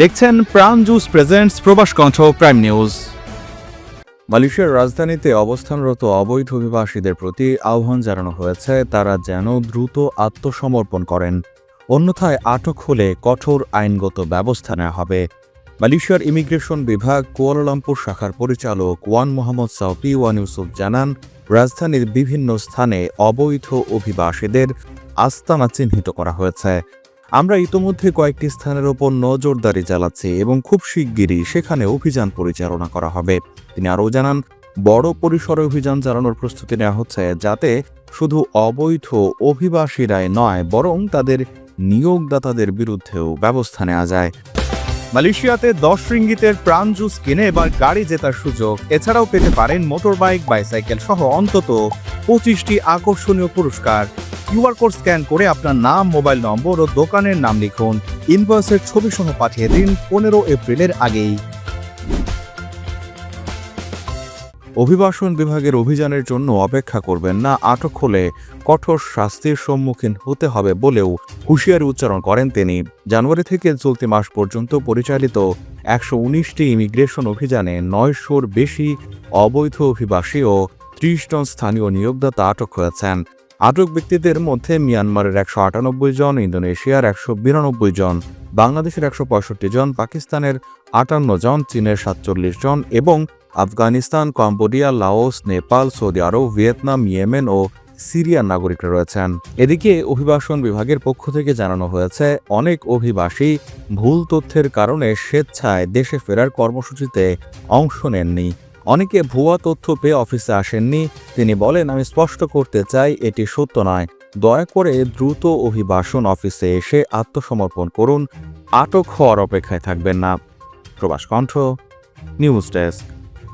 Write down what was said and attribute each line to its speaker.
Speaker 1: দেখছেন প্রাণ juice presents প্রবাস কণ্ঠ প্রাইম নিউজ মালয়েশিয়ার রাজধানীতে অবস্থানরত অবৈধ অভিবাসীদের প্রতি আহ্বান জানানো হয়েছে, তারা যেন দ্রুত আত্মসমর্পণ করেন। অন্যথায় আটক হলে কঠোর আইনগত ব্যবস্থা নেওয়া হবে। মালয়েশিয়ার ইমিগ্রেশন বিভাগ কুয়ালালামপুর শাখার পরিচালক Wan Mohammad Saufi Wan Yusuf জানান, রাজধানীর বিভিন্ন স্থানে অবৈধ অভিবাসীদের আস্তানা চিহ্নিত করা হয়েছে। আমরা ইতোমধ্যে কয়েকটি স্থানের ওপর নজরদারি চালাচ্ছি এবং খুব শিগগিরই সেখানে অভিযান পরিচালনা করা হবে। তিনি আরও জানান, বড় পরিসরে অভিযান চালানোর প্রস্তুতি নেওয়া হচ্ছে যাতে শুধু অবৈধ অভিবাসীরাই নয়, বরং তাদের নিয়োগদাতাদের বিরুদ্ধেও ব্যবস্থা নেওয়া যায়। মালয়েশিয়াতে দশ রিঙ্গিতের প্রাণ জুস কিনে এবার গাড়ি জেতার সুযোগ। এছাড়াও পেতে পারেন মোটরবাইক, বাইসাইকেল সহ অন্তত পঁচিশটি আকর্ষণীয় পুরস্কার। কিউআর কোড স্ক্যান করে আপনার নাম, মোবাইল নম্বর ও দোকানের নাম লিখুন। ইনভয়েসের ছবি সহ পাঠিয়ে দিন পনেরো এপ্রিলের আগেই। অভিবাসন বিভাগের অভিযানের জন্য অপেক্ষা করবেন না, আটক হলে কঠোর শাস্তির সম্মুখীন হতে হবে বলেও হুঁশিয়ারি উচ্চারণ করেন তিনি। জানুয়ারি থেকে চলতি মাস পর্যন্ত পরিচালিত একশো উনিশটি ইমিগ্রেশন অভিযানে নয়শোর বেশি অবৈধ অভিবাসী ও ত্রিশ জন স্থানীয় নিয়োগদাতা আটক হয়েছেন। আটক ব্যক্তিদের মধ্যে মিয়ানমারের একশো আটানব্বই জন, ইন্দোনেশিয়ার একশো বিরানব্বই জন, বাংলাদেশের একশো পঁয়ষট্টি জন, পাকিস্তানের আটান্ন জন, চীনের সাতচল্লিশ জন এবং Afghanistan, Cambodia, Laos, Nepal, Saudi আরব, ভিয়েতনাম, ইয়েমেন ও সিরিয়ার নাগরিকরা রয়েছেন। এদিকে অভিবাসন বিভাগের পক্ষ থেকে জানানো হয়েছে, অনেক অভিবাসী ভুল তথ্যের কারণে স্বেচ্ছায় দেশে ফেরার কর্মসূচিতে অংশ নেননি। অনেকে ভুয়া তথ্য পেয়ে অফিসে আসেননি। তিনি বলেন, আমি স্পষ্ট করতে চাই, এটি সত্য নয়। দয়া করে দ্রুত অভিবাসন অফিসে এসে আত্মসমর্পণ করুন। আটক হওয়ার অপেক্ষায় থাকবেন না। প্রবাস কণ্ঠ, নিউজ ডেস্ক।